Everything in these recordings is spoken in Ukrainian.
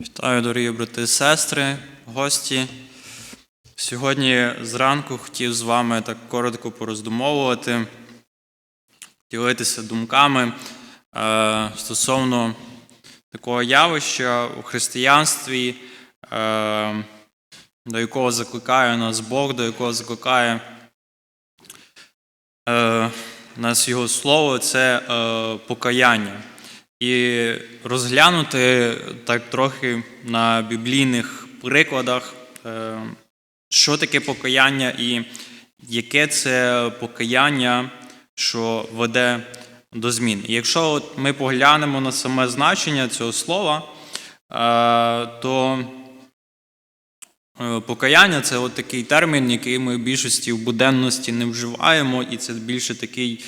Вітаю, дорогі брати і сестри, гості. Сьогодні зранку хотів з вами так коротко пороздумовувати, ділитися думками е, стосовно такого явища у християнстві, е, до якого закликає нас Бог, до якого закликає е, нас Його Слово, це покаяння. І розглянути так трохи на біблійних прикладах, е, що таке покаяння і яке це покаяння, що веде до змін. І якщо от ми поглянемо на саме значення цього слова, е, то е, покаяння це от такий термін, який ми в більшості в буденності не вживаємо, і це більше такий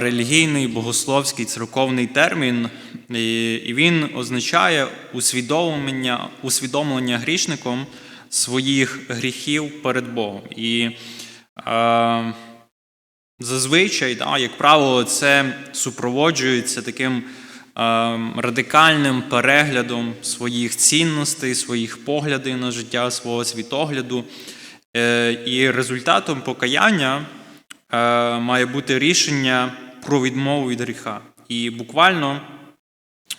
релігійний, богословський, церковний термін, і він означає усвідомлення, усвідомлення грішником своїх гріхів перед Богом. І е, зазвичай, да, як правило, це супроводжується таким е, радикальним переглядом своїх цінностей, своїх поглядів на життя, свого світогляду. Е, І результатом покаяння е, має бути рішення про відмову від гріха. І буквально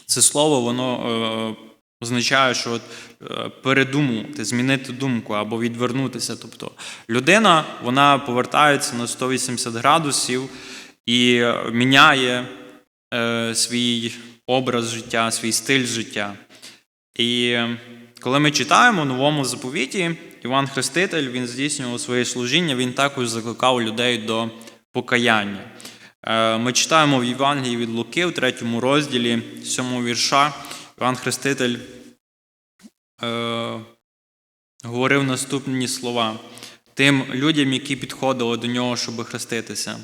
це слово воно е, означає, що от, е, передумувати, змінити думку або відвернутися. Тобто людина вона повертається на 180 градусів і е, міняє е, свій образ життя, свій стиль життя. І е, коли ми читаємо в новому заповіті, Іван Хреститель він здійснював своє служіння, він також закликав людей до покаяння. Е, Ми читаємо в Євангелії від Луки, в третьому розділі, сьомого вірша, Іван Хреститель е, говорив наступні слова тим людям, які підходили до нього, щоб хреститися.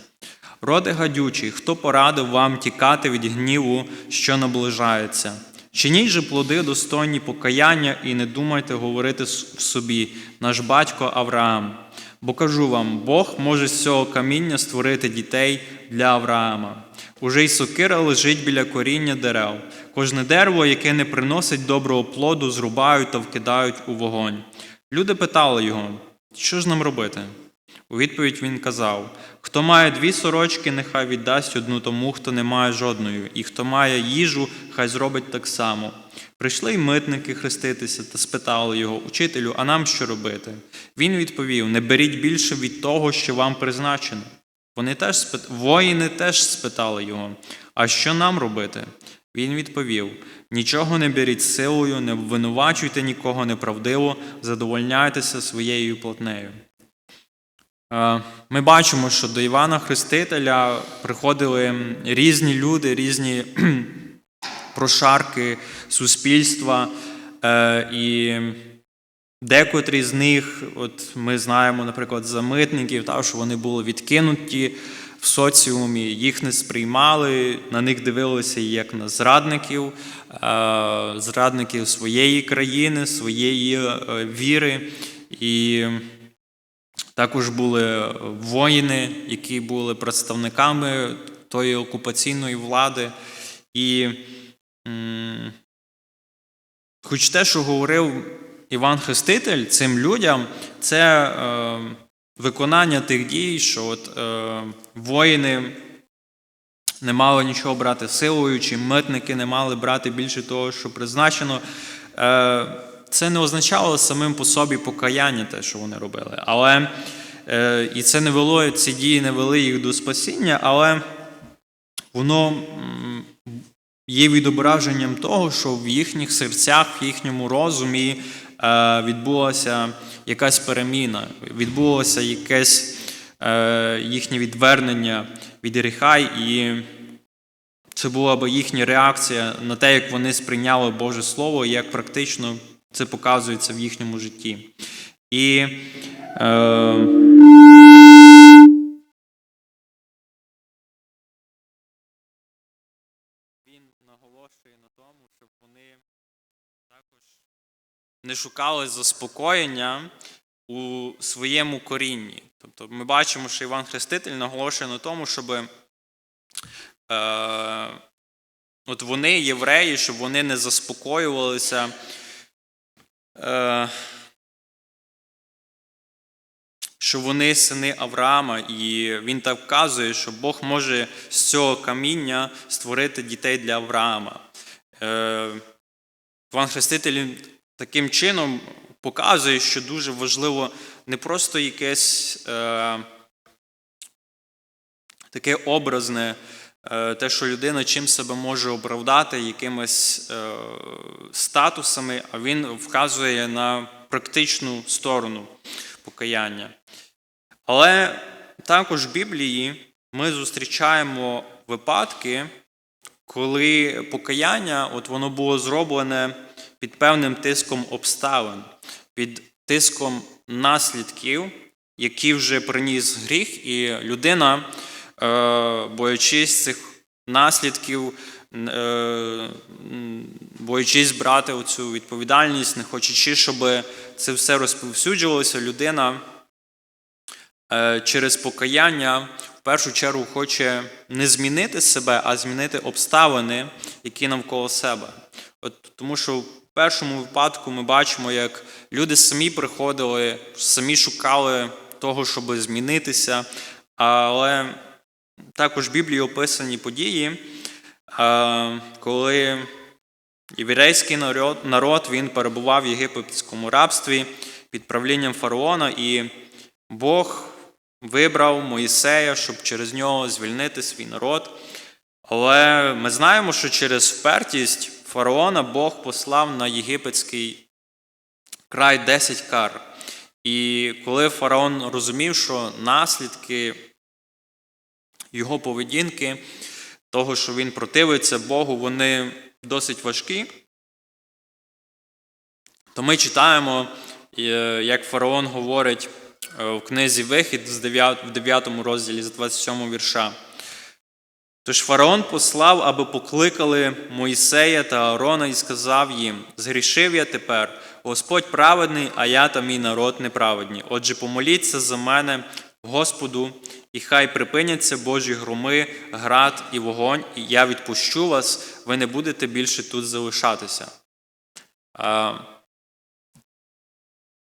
Роди гадючий, хто порадив вам тікати від гніву, що наближається? Чиніть же плоди достойні покаяння і не думайте говорити в собі, наш батько Авраам. Бо кажу вам, Бог може з цього каміння створити дітей для Авраама. Уже й сокира лежить біля коріння дерев. Кожне дерево, яке не приносить доброго плоду, зрубають та вкидають у вогонь. Люди питали його, що ж нам робити? У відповідь він казав: Хто має дві сорочки, нехай віддасть одну тому, хто не має жодної, і хто має їжу, хай зробить так само. Прийшли й митники хреститися та спитали його, учителю, а нам що робити? Він відповів: Не беріть більше від того, що вам призначено. Вони теж спит... Воїни теж спитали його, а що нам робити? Він відповів: Нічого не беріть силою, не обвинувачуйте нікого неправдиво, задовольняйтеся своєю плотнею. Е, Ми бачимо, що до Івана Хрестителя приходили різні люди, різні прошарки суспільства, е, і декотрі з них, от ми знаємо, наприклад, за митників, та, що вони були відкинуті в соціумі, їх не сприймали, на них дивилися як на зрадників, е, зрадників своєї країни, своєї віри. І також були воїни, які були представниками тої окупаційної влади. І м, хоч те, що говорив Іван Хреститель цим людям, це е, виконання тих дій, що от, е, воїни не мали нічого брати силою, чи митники не мали брати більше того, що призначено. Е, це не означало самим по собі покаяння, те, що вони робили. Але е, і це не вело, ці дії не вели їх до спасіння, але воно є відображенням того, що в їхніх серцях, в їхньому розумі е, відбулася якась переміна, відбулося якесь е, їхнє відвернення від гріха, і це була б їхня реакція на те, як вони сприйняли Боже Слово, як практично це показується в їхньому житті. І е, не шукали заспокоєння у своєму корінні. Тобто ми бачимо, що Іван Хреститель наголошує на тому, щоб е, от вони, євреї, щоб вони не заспокоювалися. Е, що вони сини Авраама, і він так вказує, що Бог може з цього каміння створити дітей для Авраама. Е, Іван Хреститель таким чином показує, що дуже важливо не просто якесь е, таке образне, те, що людина чим себе може оправдати якимись е, статусами, а він вказує на практичну сторону покаяння. Але також в Біблії ми зустрічаємо випадки, коли покаяння от воно було зроблене під певним тиском обставин, під тиском наслідків, які вже приніс гріх, і людина, е, боячись цих наслідків, е, боячись брати оцю відповідальність, не хочучи, щоб це все розповсюджувалося, людина е, через покаяння в першу чергу хоче не змінити себе, а змінити обставини, які навколо себе. От, тому що в першому випадку ми бачимо, як люди самі приходили, самі шукали того, щоб змінитися, але також в Біблії описані події, е, коли єврейський народ, він перебував в єгипетському рабстві під правлінням фараона, і Бог вибрав Моїсея, щоб через нього звільнити свій народ. Але ми знаємо, що через впертість фараона Бог послав на єгипетський край 10 кар. І коли фараон розумів, що наслідки його поведінки, того, що він противиться Богу, вони досить важкі, то ми читаємо, е, як фараон говорить е, в книзі Вихід в 9 розділі з 27 вірша. Тож фараон послав, аби покликали Моїсея та Аарона і сказав їм: Згрішив я тепер, Господь праведний, а я та мій народ неправедні. Отже, помоліться за мене, Господу, і хай припиняться Божі громи, град і вогонь, і я відпущу вас, ви не будете більше тут залишатися.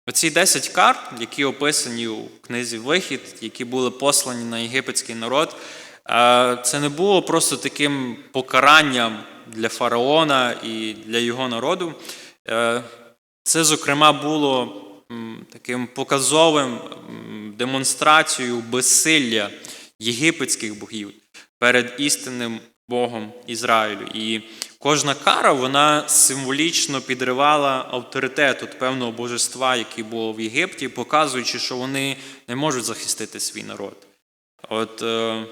Оці 10 карт, які описані у книзі Вихід, які були послані на єгипетський народ, це не було просто таким покаранням для фараона і для його народу. Е, Це, зокрема, було таким показовим демонстрацією безсилля єгипетських богів перед істинним Богом Ізраїлю. І кожна кара вона символічно підривала авторитет от певного божества, який було в Єгипті, показуючи, що вони не можуть захистити свій народ. От е,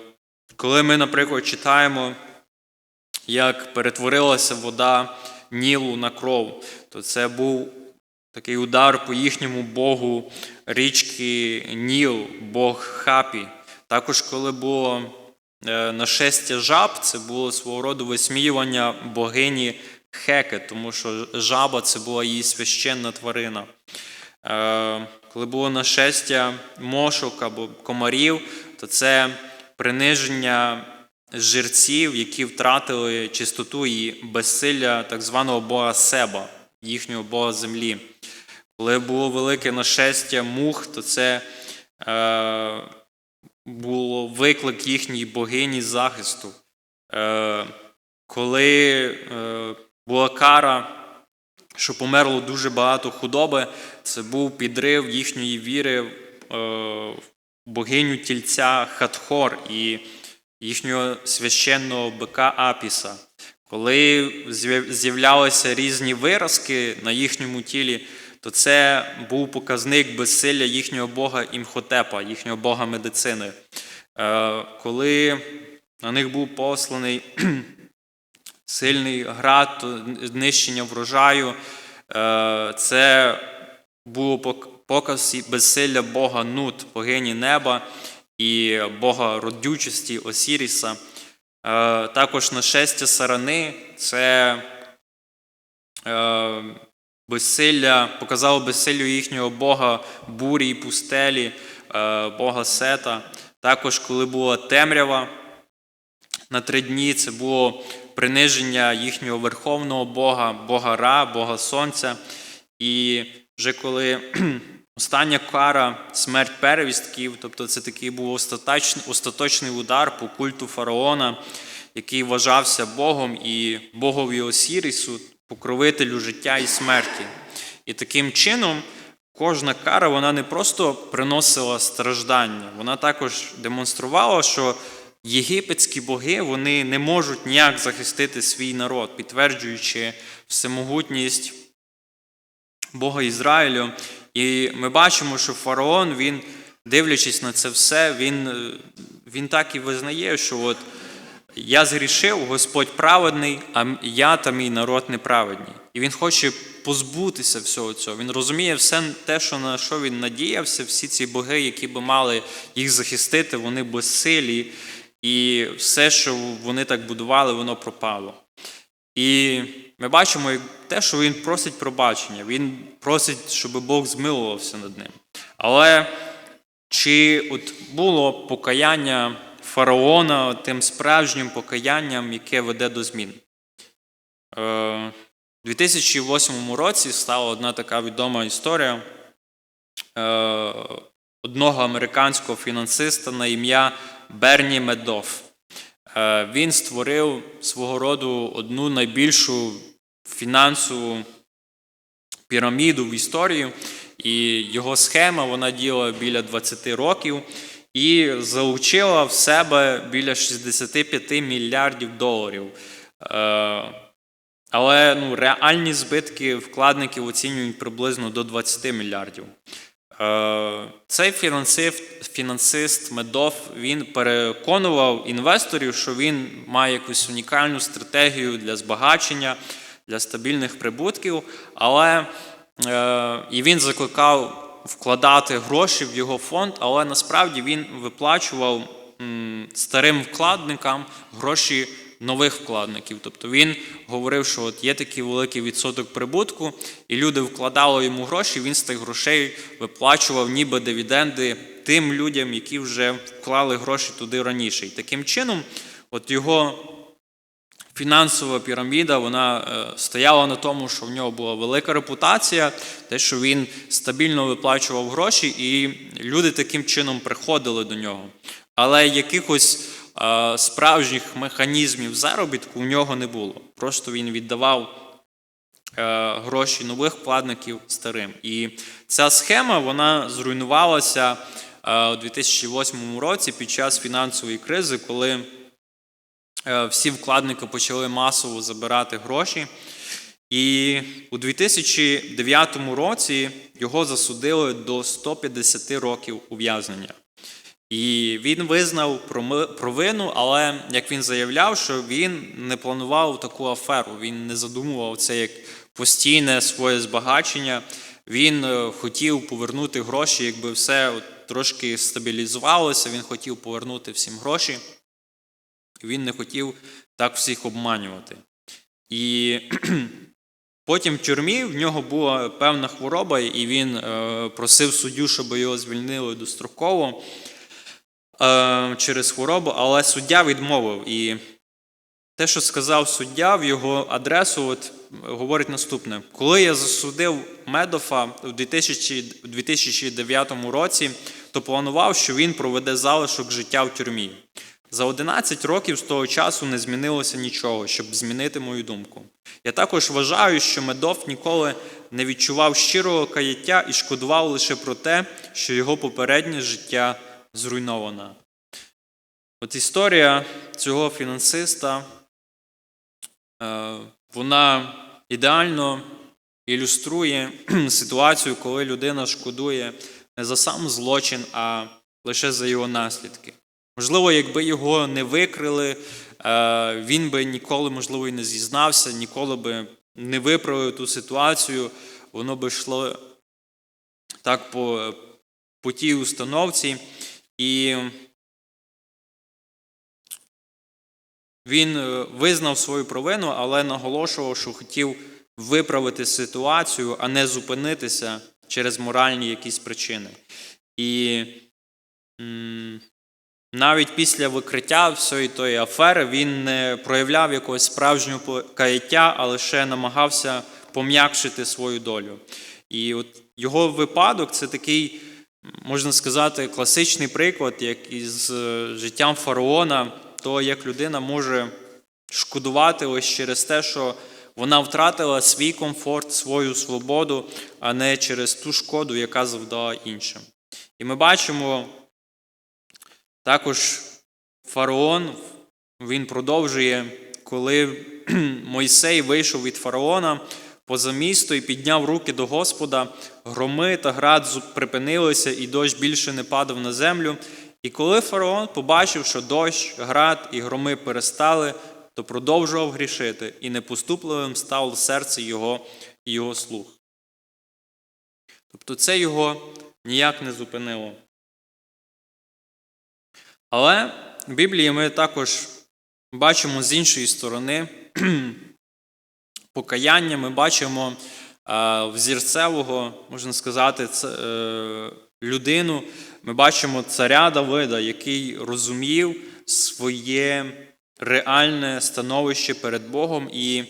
коли ми, наприклад, читаємо, як перетворилася вода Нілу на кров, то це був такий удар по їхньому богу річки Ніл, Бог Хапі. Також, коли було е, нашестя жаб, це було свого роду висміювання богині Хеке, тому що жаба це була її священна тварина. Е, Коли було нашестя мошок або комарів, то це приниження жерців, які втратили чистоту і безсилля так званого бога Себа, їхнього бога землі. Коли було велике нашестя мух, то це е, було виклик їхній богині захисту. Е, коли е, була кара, що померло дуже багато худоби, це був підрив їхньої віри е, в богиню тільця Хатхор і їхнього священного бика Апіса. Коли з'являлися різні виразки на їхньому тілі, то це був показник безсилля їхнього бога Імхотепа, їхнього бога медицини. Е, Коли на них був посланий сильний град, знищення врожаю, е, це пок- показ безсилля Бога Нут, богині неба і Бога родючості Осіріса. Е, Також нашестя сарани це безсилля, показало безсилля їхнього Бога бурі і пустелі, е, Бога Сета. Також, коли була темрява на три дні, це було приниження їхнього верховного Бога, Бога Ра, Бога Сонця. І вже коли остання кара, смерть перевістків, тобто це такий був остаточний, остаточний удар по культу фараона, який вважався Богом і Богові Осірісу, покровителю життя і смерті. І таким чином кожна кара вона не просто приносила страждання, вона також демонструвала, що єгипетські боги вони не можуть ніяк захистити свій народ, підтверджуючи всемогутність Бога Ізраїлю. І ми бачимо, що фараон, він, дивлячись на це все, він, е, він так і визнає, що от я згрішив, Господь праведний, а я та мій народ неправедні. І він хоче позбутися всього цього. Він розуміє все те, що на що він надіявся, всі ці боги, які би мали їх захистити, вони безсилі, і все, що вони так будували, воно пропало. І ми бачимо те, що він просить пробачення, він просить, щоб Бог змилувався над ним. Але чи от було покаяння фараона тим справжнім покаянням, яке веде до змін? Е, У 2008 році стала одна така відома історія е, одного американського фінансиста на ім'я Берні Медоф. Е, Він створив свого роду одну найбільшу фінансову піраміду в історії, і його схема вона діяла біля 20 років і залучила в себе біля 65 мільярдів доларів. Е, Але ну, реальні збитки вкладників оцінюють приблизно до 20 мільярдів. Е, Цей фінансист, фінансист Медов він переконував інвесторів, що він має якусь унікальну стратегію для збагачення, для стабільних прибутків, але е, і він закликав вкладати гроші в його фонд, але насправді він виплачував старим вкладникам гроші нових вкладників. Тобто він говорив, що от є такий великий відсоток прибутку, і люди вкладали йому гроші, він з тих грошей виплачував ніби дивіденди тим людям, які вже вклали гроші туди раніше. І таким чином, от його фінансова піраміда вона е, стояла на тому, що в нього була велика репутація, те, що він стабільно виплачував гроші, і люди таким чином приходили до нього. Але якихось е, справжніх механізмів заробітку у нього не було. Просто він віддавав е, гроші нових вкладників старим. І ця схема вона зруйнувалася у 2008 році під час фінансової кризи, коли всі вкладники почали масово забирати гроші. І у 2009 році його засудили до 150 років ув'язнення. І він визнав провину, але як він заявляв, що він не планував таку аферу, він не задумував це як постійне своє збагачення. Він е, хотів повернути гроші, якби все трошки стабілізувалося, він хотів повернути всім гроші. Він не хотів так всіх обманювати. І потім в тюрмі в нього була певна хвороба, і він е, просив суддю, щоб його звільнили достроково е, через хворобу, але суддя відмовив. І те, що сказав суддя в його адресу, от, говорить наступне: коли я засудив Медофа у 2009 році, то планував, що він проведе залишок життя в тюрмі. За 11 років з того часу не змінилося нічого, щоб змінити мою думку. Я також вважаю, що Медов ніколи не відчував щирого каяття і шкодував лише про те, що його попереднє життя зруйновано. От історія цього фінансиста, е, вона ідеально ілюструє ситуацію, коли людина шкодує не за сам злочин, а лише за його наслідки. Можливо, якби його не викрили, е, він би ніколи, можливо, і не зізнався, ніколи би не виправив ту ситуацію, воно би йшло так по, по тій установці. І він е, визнав свою провину, але наголошував, що хотів виправити ситуацію, а не зупинитися через моральні якісь причини. І навіть після викриття всієї тої афери він не проявляв якогось справжнього покаяття, а лише намагався пом'якшити свою долю. І от його випадок це такий, можна сказати, класичний приклад, як із е, життям фараона, то як людина може шкодувати ось через те, що вона втратила свій комфорт, свою свободу, а не через ту шкоду, яка завдала іншим. І ми бачимо також фараон, він продовжує, коли Мойсей вийшов від фараона поза місто і підняв руки до Господа, громи та град припинилися, і дощ більше не падав на землю. І коли фараон побачив, що дощ, град і громи перестали, то продовжував грішити, і непоступливим стало серце його і його слух. Тобто це його ніяк не зупинило. Але в Біблії ми також бачимо з іншої сторони покаяння, ми бачимо е, взірцевого, можна сказати, е, людину. Ми бачимо царя Давида, який розумів своє реальне становище перед Богом. І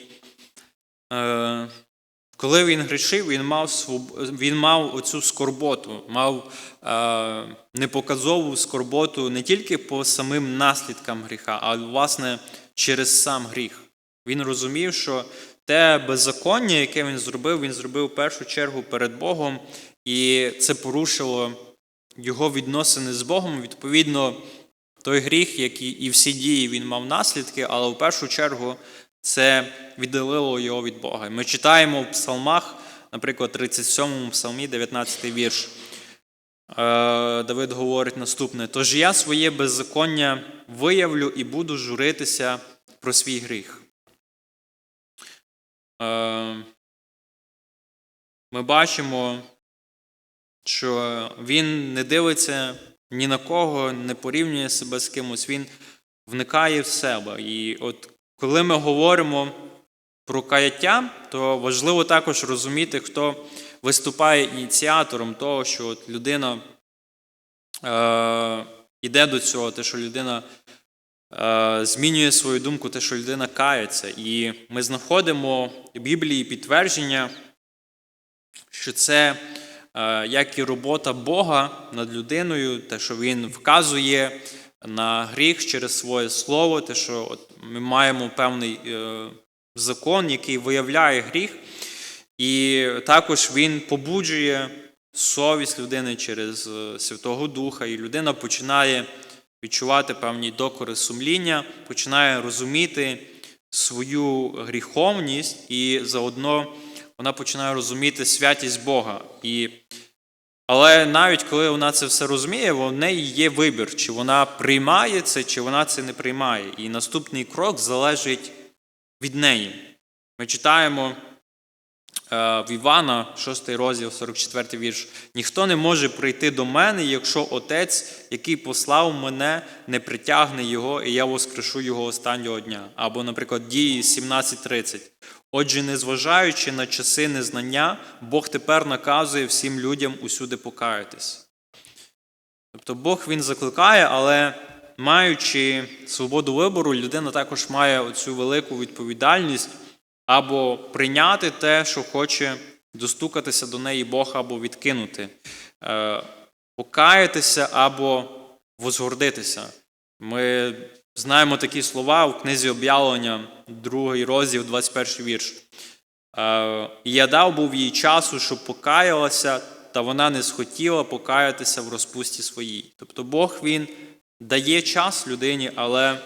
е, коли він грішив, він мав, він мав оцю скорботу, мав е, непоказову скорботу не тільки по самим наслідкам гріха, а власне через сам гріх. Він розумів, що те беззаконня, яке він зробив, він зробив в першу чергу перед Богом, і це порушило його відносини з Богом. Відповідно, той гріх, як і і всі дії, він мав наслідки, але в першу чергу це віддалило його від Бога. Ми читаємо в псалмах, наприклад, 37 псалмі, 19 вірш. Е, Давид говорить наступне: Тож я своє беззаконня виявлю і буду журитися про свій гріх. Е, Ми бачимо, що він не дивиться ні на кого, не порівнює себе з кимось, він вникає в себе. І от коли ми говоримо про каяття, то важливо також розуміти, хто виступає ініціатором того, що от людина е, йде до цього, те, що людина е, змінює свою думку, те, що людина кається. І ми знаходимо в Біблії підтвердження, що це е, як і робота Бога над людиною, те, що Він вказує на гріх через своє слово, те, що от ми маємо певний е, закон, який виявляє гріх, і також він побуджує совість людини через е, Святого Духа, і людина починає відчувати певні докори сумління, починає розуміти свою гріховність, і заодно вона починає розуміти святість Бога. І але навіть коли вона це все розуміє, в неї є вибір, чи вона приймає це, чи вона це не приймає. І наступний крок залежить від неї. Ми читаємо е, в Івана, 6 розділ, 44 вірш. Ніхто не може прийти до мене, якщо Отець, який послав мене, не притягне його, і я воскрешу його останнього дня. Або, наприклад, дії 17.30. Отже, незважаючи на часи незнання, Бог тепер наказує всім людям усюди покаятись. Тобто Бог він закликає, але маючи свободу вибору, людина також має оцю велику відповідальність або прийняти те, що хоче достукатися до неї Бог, або відкинути, Е, покаятися або возгордитися. Ми знаємо такі слова в книзі об'явлення, другий розділ, 21 вірш. Е, «І я дав був їй часу, щоб покаялася, та вона не схотіла покаятися в розпусті своїй. Тобто Бог Він дає час людині, але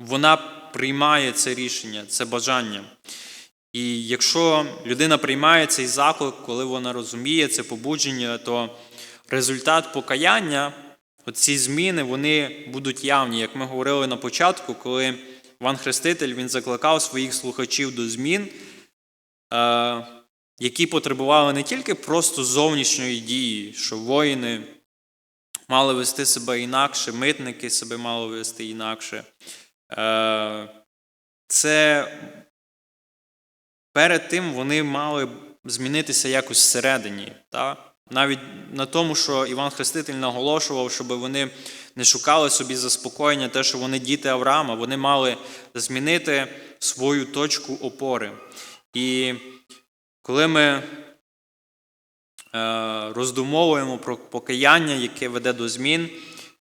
вона приймає це рішення, це бажання. І якщо людина приймає цей заклик, коли вона розуміє це побудження, то результат покаяння, ці зміни, вони будуть явні. Як ми говорили на початку, коли Іван Хреститель він закликав своїх слухачів до змін, е, які потребували не тільки просто зовнішньої дії, що воїни мали вести себе інакше, митники себе мали вести інакше. Е, Це перед тим вони мали змінитися якось всередині. Та? Навіть на тому, що Іван Хреститель наголошував, щоб вони не шукали собі заспокоєння, те, що вони діти Авраама, вони мали змінити свою точку опори. І коли ми е, роздумовуємо про покаяння, яке веде до змін,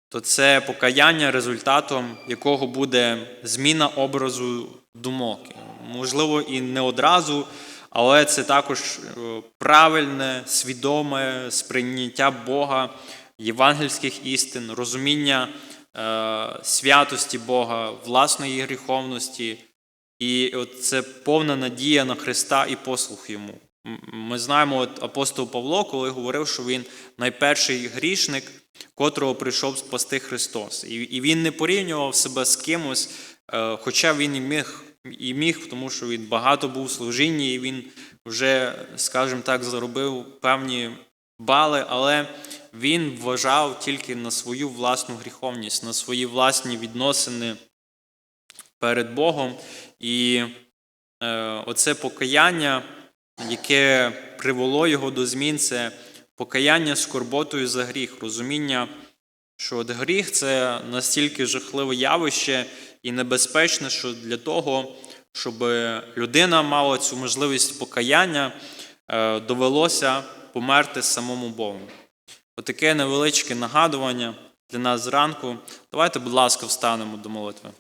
то це покаяння, результатом якого буде зміна образу думок. Можливо, і не одразу, але це також е, правильне, свідоме сприйняття Бога, євангельських істин, розуміння е, святості Бога, власної гріховності. І от це повна надія на Христа і послух йому. Ми знаємо, от апостол Павло, коли говорив, що він найперший грішник, котрого прийшов спасти Христос. І, він не порівнював себе з кимось, е, хоча він і міг, і міг, тому що він багато був в служінні, і він вже, скажімо так, заробив певні бали, але він вважав тільки на свою власну гріховність, на свої власні відносини перед Богом. І е, оце покаяння, яке привело його до змін, це покаяння скорботою за гріх, розуміння, що от гріх це настільки жахливе явище і небезпечне, що для того, щоб людина мала цю можливість покаяння, е, довелося померти самому Богу. Отаке невеличке нагадування для нас зранку. Давайте, будь ласка, встанемо до молитви.